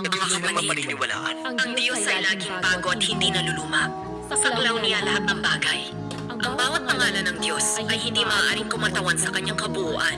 Ang mga ang Diyos ay laging bago at hindi naluluma. Saklaw niya lahat ng bagay. Ang bawat pangalan ng Diyos ay hindi maaaring kumatawan sa kanyang kabuuan.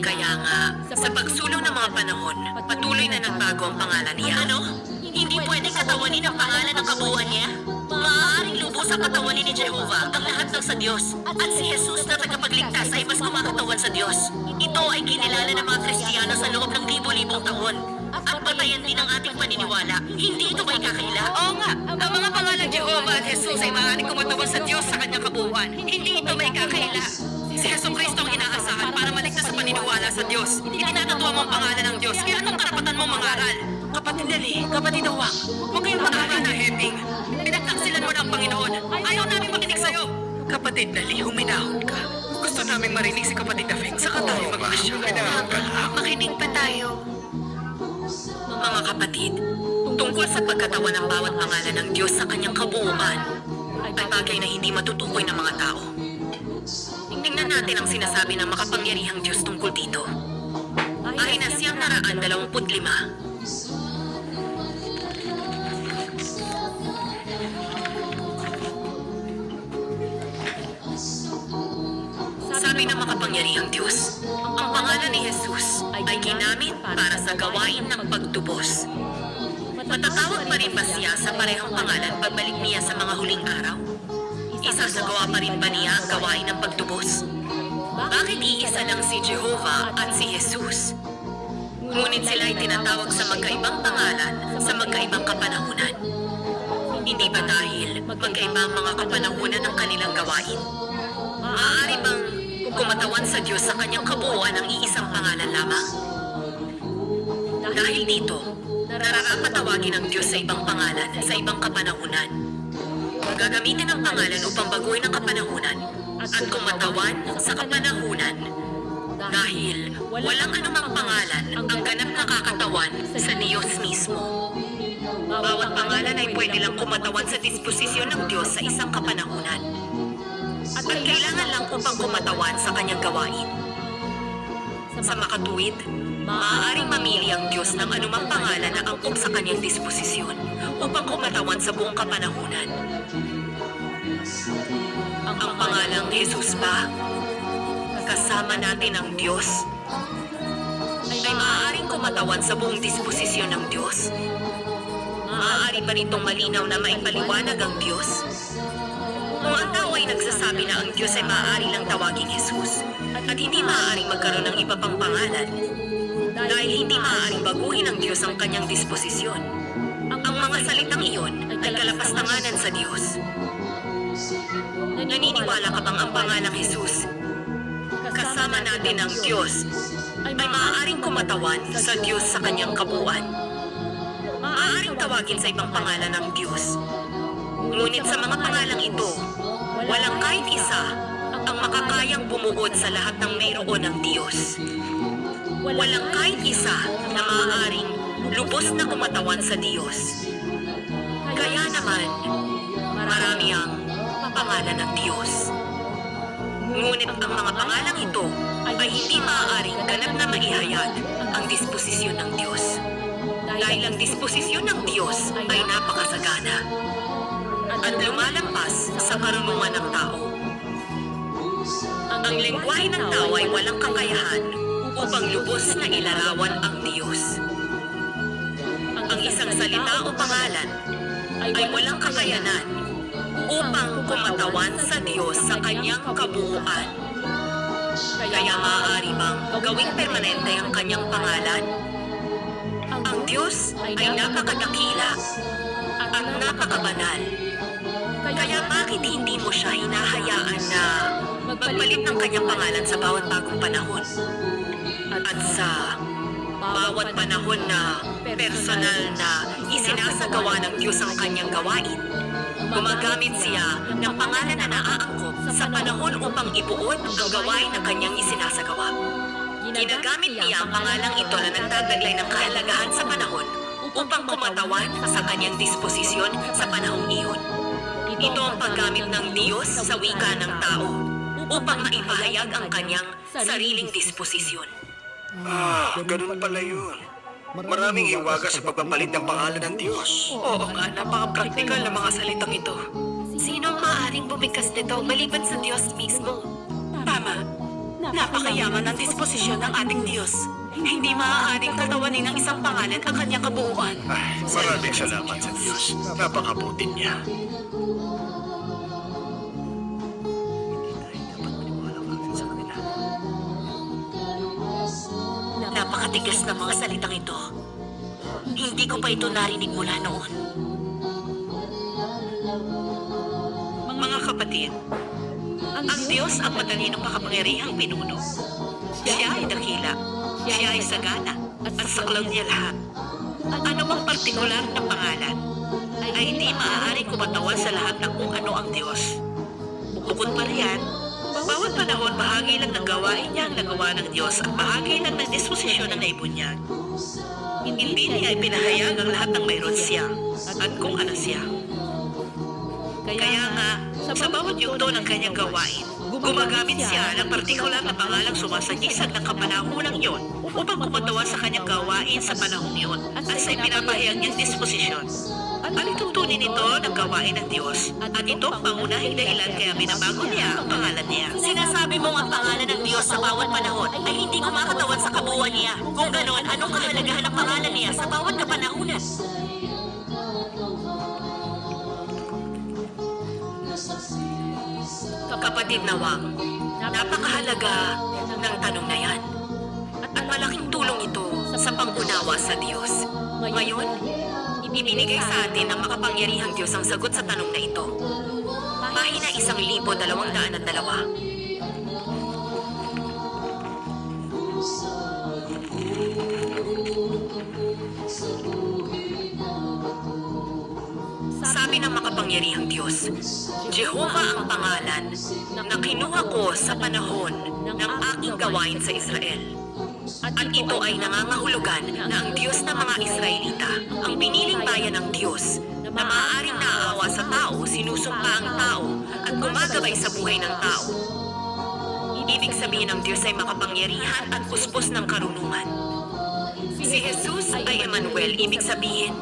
Kaya nga, sa pagsulong ng mga panahon, patuloy na nagbago ang pangalan niya. Ano? Hindi pwedeng katawanin ang pangalan ng kabuuan niya? Maaaring lubos ang katawanin ni Jehovah ang lahat ng sa Diyos. At si Jesus na tagapagligtas ay mas kumakatawan sa Diyos. Ito ay kinilala ng mga Kristiyano sa loob ng libo-libong taon. At batayan din ang ating paniniwala. Hindi ito ba ikakaila? Oo nga, ang mga pangalan Jehovah at Jesus ay maaaring kumatawan sa Diyos sa kanyang kabuuan. Hindi ito may kakaila. Si Heso Kristo ang inaasahan para maligtas sa paniniwala sa Diyos. Itinatatuwa mo ang pangalan ng Diyos. Kaya anong karapatan mo mangaral? Kapatid Dali, kapatid Awang, huwag kayong mag-aral na Heping. Pinagtaksilan mo na ang Panginoon. Ayaw namin makinig sa'yo. Kapatid Dali, huminahon ka. Gusto namin marinig si kapatid Dafing. Saka tayo mag-asya. Makinig pa tayo kapatid, tungkol sa pagkatawa ng bawat pangalan ng Diyos sa kanyang kabuuan ay bagay na hindi matutukoy ng mga tao. Tingnan natin ang sinasabi ng makapangyarihang Diyos tungkol dito. Ay na siyang naraan 25 ng makapangyarihang Diyos, ang pangalan ni Jesus ay ginamit para sa gawain ng pagtubos. Matatawag pa rin ba siya sa parehong pangalan pagbalik niya sa mga huling araw? Isasagawa pa rin ba niya ang gawain ng pagtubos? Bakit iisa lang si Jehovah at si Jesus? Ngunit sila ay tinatawag sa magkaibang pangalan sa magkaibang kapanahunan. Hindi ba dahil magkaiba ang mga kapanahunan ng kanilang gawain? Maaari kumatawan sa Diyos sa kanyang kabuuan ng iisang pangalan lamang? Dahil dito, nararapat tawagin ang Diyos sa ibang pangalan sa ibang kapanahunan. Gagamitin ang pangalan upang baguhin ang kapanahunan at kumatawan sa kapanahunan dahil walang anumang pangalan ang ganap na kakatawan sa Diyos mismo. Bawat pangalan ay pwede lang kumatawan sa disposisyon ng Diyos sa isang kapanahunan. At kailangan lang upang kumatawan sa kanyang gawain. Sa makatuwid, maaaring mamili ang Diyos ng anumang pangalan na angkop sa kanyang disposisyon upang kumatawan sa buong kapanahunan. Ang pangalang Jesus ba? Kasama natin ang Diyos? Ay maaaring kumatawan sa buong disposisyon ng Diyos? Maaari ba nitong malinaw na maipaliwanag ang Diyos? Diyos ay maaari lang tawaging Jesus at hindi maaaring magkaroon ng iba pang pangalan dahil hindi maaaring baguhin ng Diyos ang kanyang disposisyon. Ang mga salitang iyon ay kalapastanganan sa Diyos. Naniniwala ka bang ang pangalang Jesus kasama natin ang Diyos ay maaaring kumatawan sa Diyos sa kanyang kabuuan? Maaaring tawagin sa ibang pangalan ng Diyos. Walang kahit isa ang makakayang bumuod sa lahat ng mayroon ng Diyos. Walang kahit isa na maaaring lubos na kumatawan sa Diyos. Kaya naman, marami ang pangalan ng Diyos. Ngunit ang mga pangalang ito ay hindi maaaring ganap na maihayag ang disposisyon ng Diyos. Dahil ang disposisyon ng Diyos ay napakasagana at lumalampas sa karunungan ng tao. Ang lengguwahe ng tao ay walang kakayahan upang lubos na ilarawan ang Diyos. Ang isang salita o pangalan ay walang kakayanan upang kumatawan sa Diyos sa kanyang kabuuan. Kaya maaari bang gawing permanente ang kanyang pangalan? Ang Diyos ay napakadakila at napakabanal. Kaya bakit hindi mo siya hinahayaan na magpalit ng kanyang pangalan sa bawat bagong panahon? At sa bawat panahon na personal na isinasagawa ng Diyos ang kanyang gawain, gumagamit siya ng pangalan na naaangkop sa panahon upang ibuod ang gawain ng kanyang isinasagawa. Ginagamit niya ang pangalang ito na nagtataglay ng kahalagahan sa panahon upang kumatawan sa kanyang disposisyon sa panahong iyon. Ito ang paggamit ng Diyos sa wika ng tao upang maipahayag ang kanyang sariling disposisyon. Ah, ganun pala yun. Maraming hiwaga sa pagpapalit ng pangalan ng Diyos. Oo nga, napaka-practical na mga salitang ito. Sino ang maaaring bumigkas nito maliban sa Diyos mismo? Tama. Napakayaman ng disposisyon ng ating Diyos. Hindi maaaring katawanin ng isang pangalan ang kanyang kabuuan. Ay, maraming salamat sa Diyos. Napakabuti niya. Napakatigas ng mga salitang ito. Hindi ko pa ito narinig mula noon. Mga kapatid, ang Diyos ang matalinong makapangyarihang pinuno. Siya ay dakila, siya ay sagana, at saklaw niya lahat. Ano mang partikular na pangalan ay hindi maaaring kumatawan sa lahat ng kung ano ang Diyos. Bukod pa riyan, bawat panahon bahagi lang ng gawain niya ang nagawa ng Diyos at bahagi lang ng disposisyon ng naibunyag. Hindi niya ipinahayag ang lahat ng mayroon siya at kung ano siya. Kaya nga, sa bawat yugto ng kanyang gawain, gumagamit siya ng partikular na pangalang sumasagisag ng kapanahonang yon upang kumatawa sa kanyang gawain sa panahong yon at sa ipinapahayag niyang disposisyon. Ang tuntunin nito ng gawain ng Diyos at ito ang pangunahing dahilan kaya binabago niya ang pangalan niya. Sinasabi mong ang pangalan ng Diyos sa bawat panahon ay hindi kumakatawan sa kabuuan niya. Kung ganon, anong kahalagahan ng pangalan niya sa bawat kapanahunan? Kapatid na Wang, napakahalaga ng tanong na yan. At malaking tulong ito sa pangunawa sa Diyos. Ngayon, ibinigay sa atin ng makapangyarihang Diyos ang sagot sa tanong na ito. Pahina isang libo dalawang daan at dalawa. Makapangyarihang Diyos, Jehovah ang pangalan na kinuha ko sa panahon ng aking gawain sa Israel. At ito ay nangangahulugan na ang Diyos ng mga Israelita, ang piniling bayan ng Diyos, na maaaring naaawa sa tao, sinusumpa ang tao, at gumagabay sa buhay ng tao. Ibig sabihin ng Diyos ay makapangyarihan at puspos ng karunungan. Si Jesus ay Emmanuel, ibig sabihin,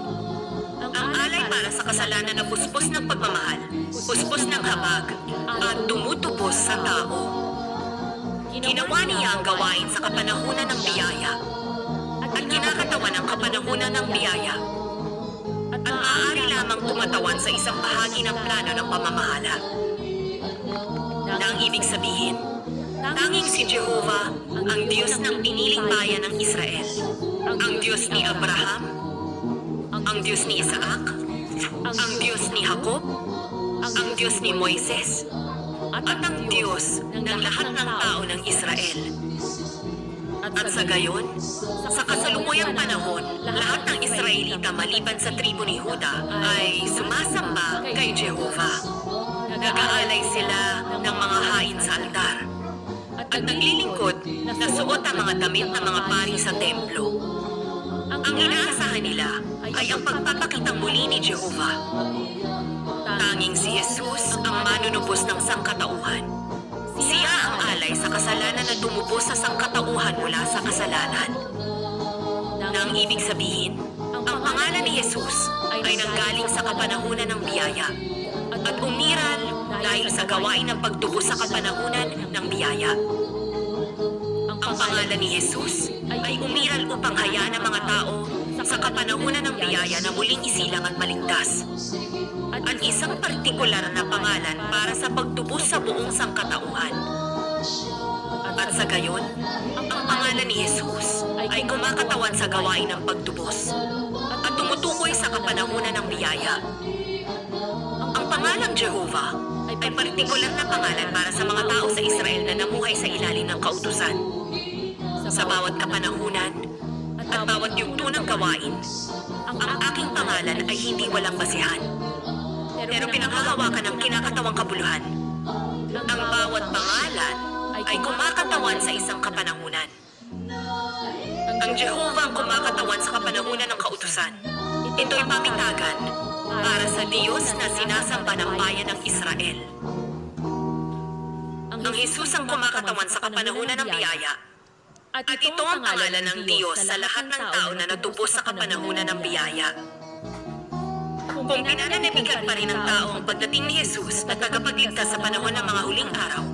ang alay para sa kasalanan na puspos ng pagmamahal, puspos ng habag, at tumutubos sa tao. Ginawa niya ang gawain sa kapanahunan ng biyaya, at kinakatawan ang kapanahunan ng biyaya, at maaari lamang tumatawan sa isang bahagi ng plano ng pamamahala. Na ang ibig sabihin, tanging si Jehovah ang Diyos ng piniling bayan ng Israel, ang Diyos ni Abraham, ang Diyos ni Isaac, ang Diyos ni Jacob, ang Diyos ni Moises, at ang Diyos ng lahat ng tao ng Israel. At sa gayon, sa kasalukuyang panahon, lahat ng Israelita maliban sa tribo ni Huda ay sumasamba kay Jehovah. Nag-aalay sila ng mga hain sa altar at naglilingkod na suot ang mga damit ng mga pari sa templo. Ang inaasahan nila ay ang pagpapakitang muli ni Jehovah. Tanging si Jesus ang manunubos ng sangkatauhan. Siya ang alay sa kasalanan na tumubos sa sangkatauhan mula sa kasalanan. Nang ibig sabihin, ang pangalan ni Jesus ay nanggaling sa kapanahunan ng biyaya at umiral dahil sa gawain ng pagtubos sa kapanahunan ng biyaya. Ang pangalan ni Jesus ay umiral upang hayaan ang mga tao sa kapanahunan ng biyaya na muling isilang at maligtas. At isang partikular na pangalan para sa pagtubos sa buong sangkatauhan. At sa gayon, ang pangalan ni Jesus ay kumakatawan sa gawain ng pagtubos at tumutukoy sa kapanahunan ng biyaya. Ang pangalang Jehovah ay partikular na pangalan para sa mga tao sa Israel na namuhay sa ilalim ng kautusan. Sa bawat kapanahunan at bawat yugto ng gawain, ang aking pangalan ay hindi walang basihan. Pero pinanghahawakan ng kinakatawang kabuluhan. Ang bawat pangalan ay kumakatawan sa isang kapanahunan. Ang Jehovah ang kumakatawan sa kapanahunan ng kautusan. Ito'y pamitagan para sa Diyos na sinasamba ng bayan ng Israel. Ang Jesus ang kumakatawan sa kapanahunan ng biyaya At ito ang pangalan ng Diyos sa lahat ng tao na natubos sa kapanahunan ng biyaya. Kung pinananabigan pa rin ng tao ang pagdating ni Jesus na tagapagligtas sa panahon ng mga huling araw,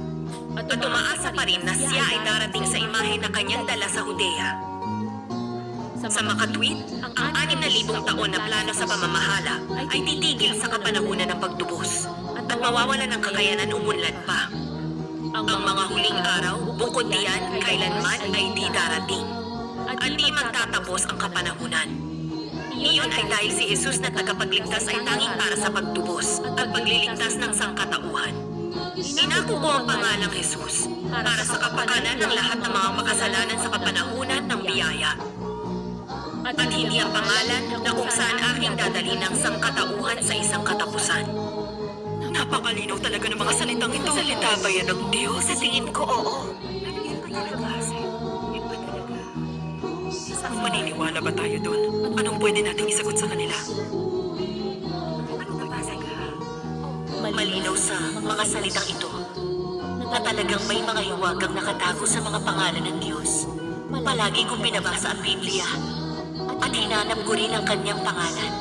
at umaasa pa rin na siya ay darating sa imahe na kanyang dala sa Judea. Sa makatwid, ang anim na libong taon na plano sa pamamahala ay titigil sa kapanahunan ng pagtubos at mawawalan ng kakayanan umunlad pa. Ang huling araw, bukod diyan, kailanman ay di darating. At di magtatapos ang kapanahunan. Iyon ay dahil si Jesus na tagapagligtas ay tanging para sa pagtubos at pagliligtas ng sangkatauhan. Inako ko ang pangalang Jesus para sa kapakanan ng lahat ng mga makasalanan sa kapanahunan ng biyaya. At hindi ang pangalan na kung saan aking dadali ng sangkatauhan sa isang katapusan. Napakalinaw talaga ng mga salitang ito. Salita ba yan ng Diyos? Sa tingin ko, oo. Maniniwala ba tayo doon? Anong pwede nating isagot sa kanila? Malinaw sa mga salitang ito na talagang may mga hiwagang nakatago sa mga pangalan ng Diyos. Palagi kong binabasa ang Biblia at hinanap ko rin ang kanyang pangalan.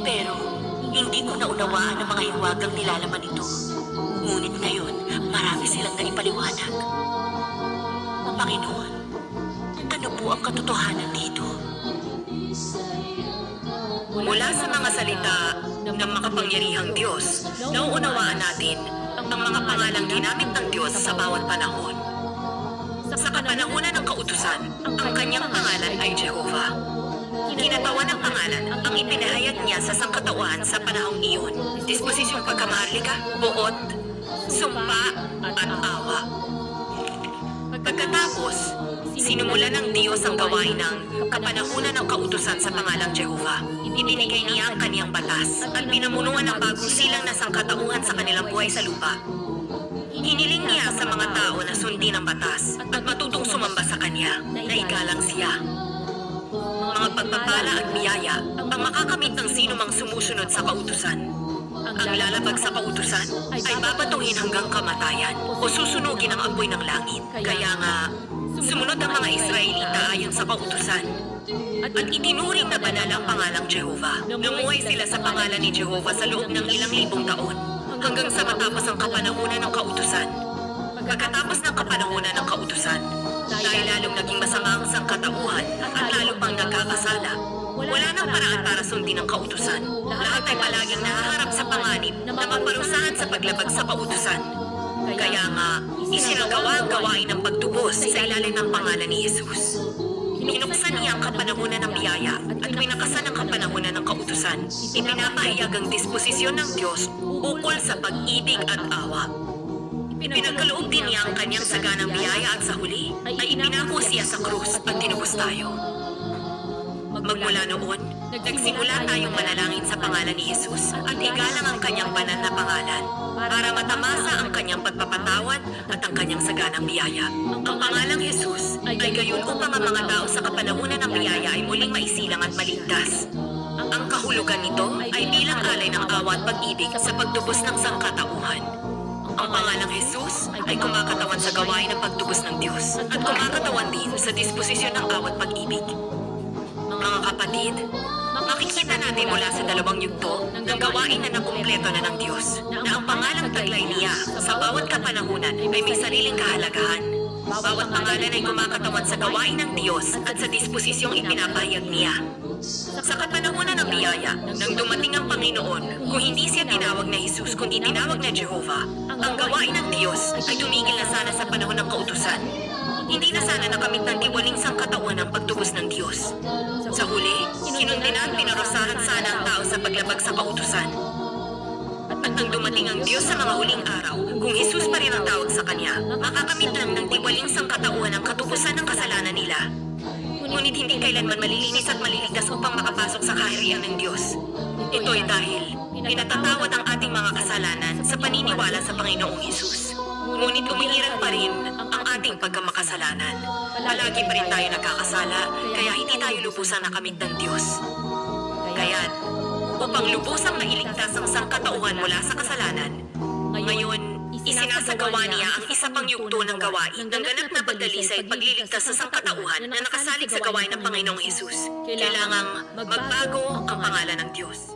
Pero hindi ko naunawaan ang mga hiwagang nilalaman ito. Ngunit ngayon, marami silang naipaliwanag. Panginoon, ano po ang katotohanan dito? Mula sa mga salita ng makapangyarihang Diyos, nauunawaan natin ang mga pangalang ginamit ng Diyos sa bawat panahon. Sa kapanahunan ng kautusan, ang kanyang pangalan ay Jehovah. Kinatawan ng pangalan ang ipinahayag niya sa sangkatauhan sa panahong iyon. Disposisyong pagkamaharlika, buot, sumpa, at awa. Pagkatapos, sinumulan ng Diyos ang gawain ng kapanahunan ng kautusan sa pangalang Jehovah. Ibinigay niya ang kaniyang batas at pinamunuan ng bagong silang na sangkatauhan sa kanilang buhay sa lupa. Hiniling niya sa mga tao na sundin ang batas at matutong sumamba sa kanya na igalang siya. Mga pagpapala at biyaya ang makakamit ng sino mang sumusunod sa kautusan. Ang lalabag sa kautusan ay babatuhin hanggang kamatayan o susunugin ang apoy ng langit. Kaya nga, sumunod ang mga Israelita ayon sa kautusan. At itinuring na banal ang pangalang Jehovah. Lumuhay sila sa pangalan ni Jehovah sa loob ng ilang libong taon hanggang sa matapos ang kapanahunan ng kautusan. Pagkatapos ng kapanahunan ng kautusan, dahil lalong naging masama ang sangkatauhan at lalo pang nagkakasala, wala nang paraan para sundin ang kautusan. Lahat ay palaging nahaharap sa panganib na maparusahan sa paglabag sa kautusan. Kaya nga, isinagawa ang gawain ng pagtubos sa ilalim ng pangalan ni Jesus. Pinuksan niya ang kapanahunan ng biyaya at pinakasan ang kapanahunan ng kautusan. Ipinapahayag ang disposisyon ng Diyos ukol sa pag-ibig at awa. Pinagkaloob din niya ang kanyang saganang biyaya at sa huli ay ipinako siya sa krus at tinubos tayo. Magmula noon, nagsimula tayong manalangin sa pangalan ni Jesus at igalang ang kanyang banal na pangalan para matamasa ang kanyang pagpapatawad at ang kanyang saganang biyaya. Ang pangalang Jesus ay gayon upang ang mga tao sa kapanahunan ng biyaya ay muling maisilang at maligtas. Ang kahulugan nito ay bilang alay ng awa at pag-ibig sa pagtubos ng sangkatauhan. Ang pangalang Jesus ay kumakatawan sa gawain ng pagtubos ng Diyos at kumakatawan din sa disposisyon ng awat pag-ibig. Mga kapatid, makikita natin mula sa dalawang yugto ng gawain na nakumpleto na ng Diyos na ang pangalang taglay niya sa bawat kapanahunan ay may sariling kahalagahan. Bawat pangalan ay kumakatawan sa gawain ng Diyos at sa disposisyong ipinapahayag niya. Sa kapanahunan ng biyaya, nang dumating ang Panginoon, kung hindi siya tinawag na Jesus kundi tinawag na Jehovah, ang gawain ng Diyos ay tumigil na sana sa panahon ng kautusan. Hindi na sana nakamit ng tiwaling sangkatauhan ng pagtubos ng Diyos. Sa huli, kinundina at pinarusahan sana ang tao sa paglabag sa kautusan. At nang dumating ang Diyos sa mga huling araw, kung Jesus pa rin ang tawag sa Kanya, makakamit lang ng tiwaling sangkatauhan ang katubusan ng kasalanan nila. Ngunit hindi kailanman malilinis at maliligtas upang makapasok sa kaharian ng Diyos. Ito'y dahil pinatatawad ang ating mga kasalanan sa paniniwala sa Panginoong Jesus. Ngunit umiiral pa rin ang ating pagkamakasalanan. Palagi pa rin tayo nagkakasala, kaya hindi tayo lubusan nakamit ng Diyos. Kaya, upang lubusang mailigtas ang sangkatauhan mula sa kasalanan, ngayon, Isinasagawa niya ang isa pang yugto ng gawain ng ganap na pagdalisay pagliligtas sa sangkatauhan na nakasalig sa gawain ng Panginoong Hesus. Kailangang magbago ang pangalan ng Diyos.